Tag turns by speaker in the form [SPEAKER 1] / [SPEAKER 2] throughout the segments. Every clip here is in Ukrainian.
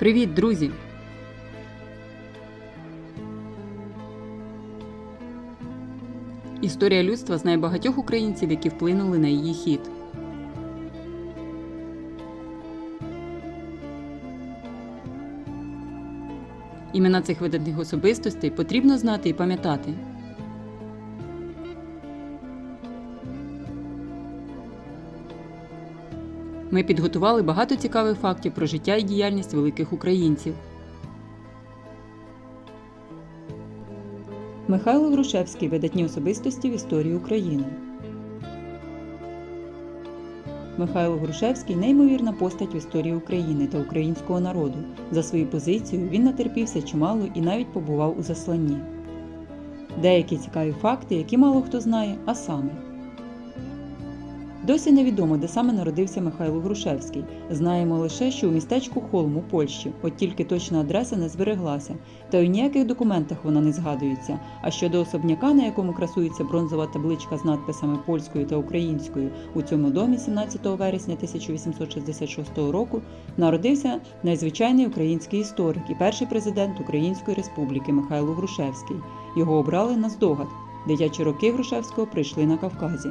[SPEAKER 1] Привіт, друзі! Історія людства знає багатьох українців, які вплинули на її хід. Імена цих видатних особистостей потрібно знати і пам'ятати. Ми підготували багато цікавих фактів про життя і діяльність великих українців. Михайло Грушевський видатні особистості в історії України. Михайло Грушевський неймовірна постать в історії України та українського народу. За свою позицію він натерпівся чимало і навіть побував у засланні. Деякі цікаві факти, які мало хто знає, а саме. Досі невідомо, де саме народився Михайло Грушевський. Знаємо лише, що у містечку Холм у Польщі, от тільки точна адреса не збереглася, та у ніяких документах вона не згадується. А щодо особняка, на якому красується бронзова табличка з надписами польською та українською, у цьому домі 17 вересня 1866 року народився найзвичайний український історик і перший президент Української Республіки Михайло Грушевський. Його обрали на здогад. Дитячі роки Грушевського прийшли на Кавказі.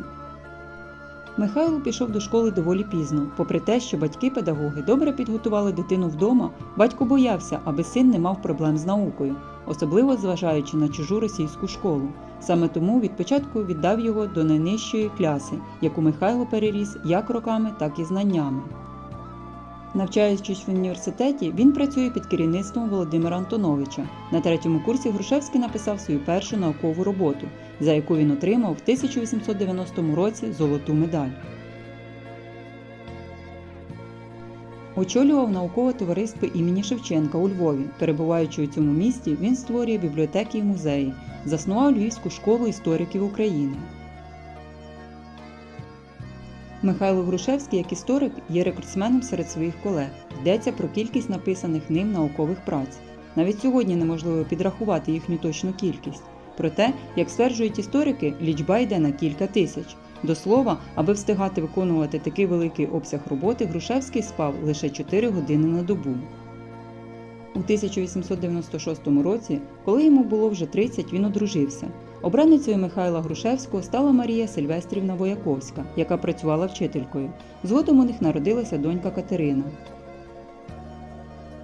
[SPEAKER 1] Михайло пішов до школи доволі пізно. Попри те, що батьки-педагоги добре підготували дитину вдома, батько боявся, аби син не мав проблем з наукою, особливо зважаючи на чужу російську школу. Саме тому від початку віддав його до найнижчої кляси, яку Михайло переріс як роками, так і знаннями. Навчаючись в університеті, він працює під керівництвом Володимира Антоновича. На третьому курсі Грушевський написав свою першу наукову роботу, за яку він отримав в 1890 році золоту медаль. Очолював наукове товариство імені Шевченка у Львові. Перебуваючи у цьому місті, він створює бібліотеки і музеї, заснував Львівську школу істориків України. Михайло Грушевський, як історик, є рекордсменом серед своїх колег. Йдеться про кількість написаних ним наукових праць. Навіть сьогодні неможливо підрахувати їхню точну кількість. Проте, як стверджують історики, лічба йде на кілька тисяч. До слова, аби встигати виконувати такий великий обсяг роботи, Грушевський спав лише 4 години на добу. У 1896 році, коли йому було вже 30, він одружився. Обраницею Михайла Грушевського стала Марія Сильвестрівна Вояковська, яка працювала вчителькою. Згодом у них народилася донька Катерина.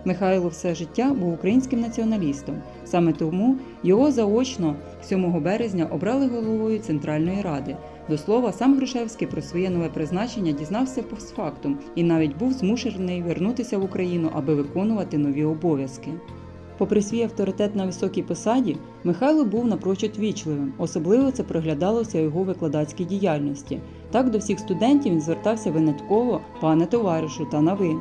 [SPEAKER 1] Михайло все життя був українським націоналістом. Саме тому його заочно 7 березня обрали головою Центральної ради. До слова, сам Грушевський про своє нове призначення дізнався постфактум і навіть був змушений вернутися в Україну, аби виконувати нові обов'язки. Попри свій авторитет на високій посаді, Михайло був напрочуд вічливим, особливо це проглядалося його викладацькій діяльності. Так до всіх студентів він звертався винятково, пане товаришу та на ви.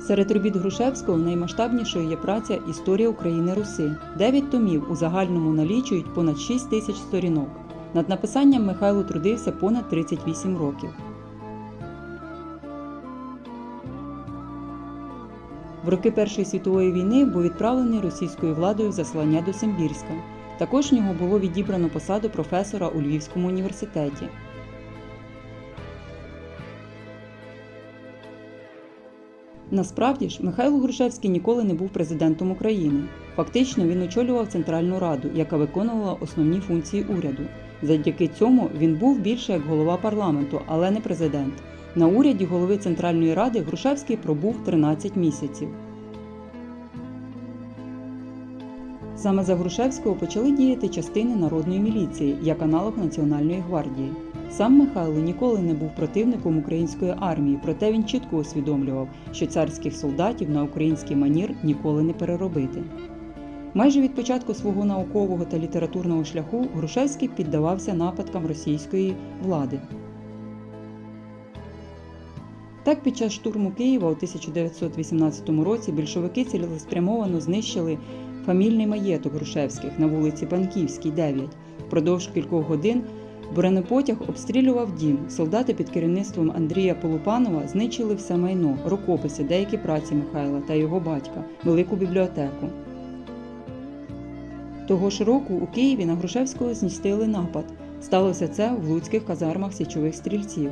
[SPEAKER 1] Серед робіт Грушевського наймасштабнішою є праця Історія України Руси. Дев'ять томів у загальному налічують понад 6 тисяч сторінок. Над написанням Михайло трудився понад 38 років. В роки Першої світової війни був відправлений російською владою в заслання до Симбірська. Також в нього було відібрано посаду професора у Львівському університеті. Насправді ж, Михайло Грушевський ніколи не був президентом України. Фактично, він очолював Центральну Раду, яка виконувала основні функції уряду. Завдяки цьому він був більше як голова парламенту, але не президент. На уряді голови Центральної Ради Грушевський пробув 13 місяців. Саме за Грушевського почали діяти частини народної міліції як аналог Національної гвардії. Сам Михайло ніколи не був противником української армії, проте він чітко усвідомлював, що царських солдатів на український манір ніколи не переробити. Майже від початку свого наукового та літературного шляху Грушевський піддавався нападкам російської влади. Так, під час штурму Києва у 1918 році більшовики цілеспрямовано знищили фамільний маєток Грушевських на вулиці Панківській, 9. Впродовж кількох годин бронепотяг обстрілював дім. Солдати під керівництвом Андрія Полупанова знищили все майно, рукописи, деякі праці Михайла та його батька, велику бібліотеку. Того ж року у Києві на Грушевського зністили напад. Сталося це в Луцьких казармах січових стрільців.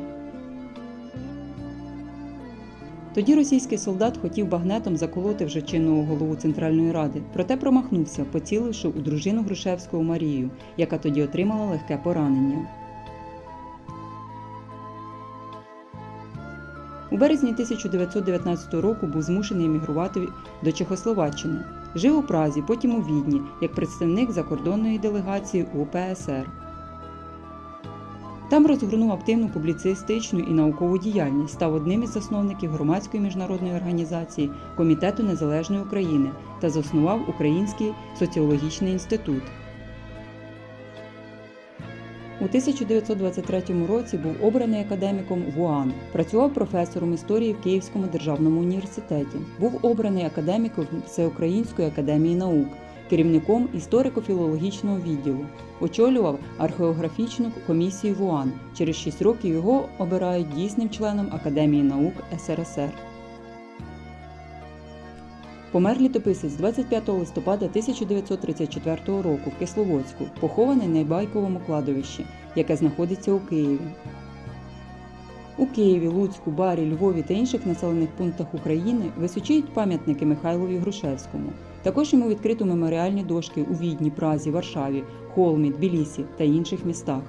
[SPEAKER 1] Тоді російський солдат хотів багнетом заколоти вже чинного голову Центральної ради, проте промахнувся, поціливши у дружину Грушевського Марію, яка тоді отримала легке поранення. У березні 1919 року був змушений емігрувати до Чехословаччини. Жив у Празі, потім у Відні, як представник закордонної делегації УПСР. Там розгорнув активну публіцистичну і наукову діяльність, став одним із засновників громадської міжнародної організації Комітету Незалежної України та заснував Український соціологічний інститут. У 1923 році був обраний академіком ВУАН, працював професором історії в Київському державному університеті, був обраний академіком Всеукраїнської академії наук, керівником історико-філологічного відділу, очолював археографічну комісію ВУАН. Через 6 років його обирають дійсним членом Академії наук СРСР. Помер літописець 25 листопада 1934 року в Кисловодську, похований на Байковому кладовищі, яке знаходиться у Києві. У Києві, Луцьку, Барі, Львові та інших населених пунктах України височують пам'ятники Михайлові Грушевському. Також йому відкрито меморіальні дошки у Відні, Празі, Варшаві, Холмі, Тбілісі та інших містах.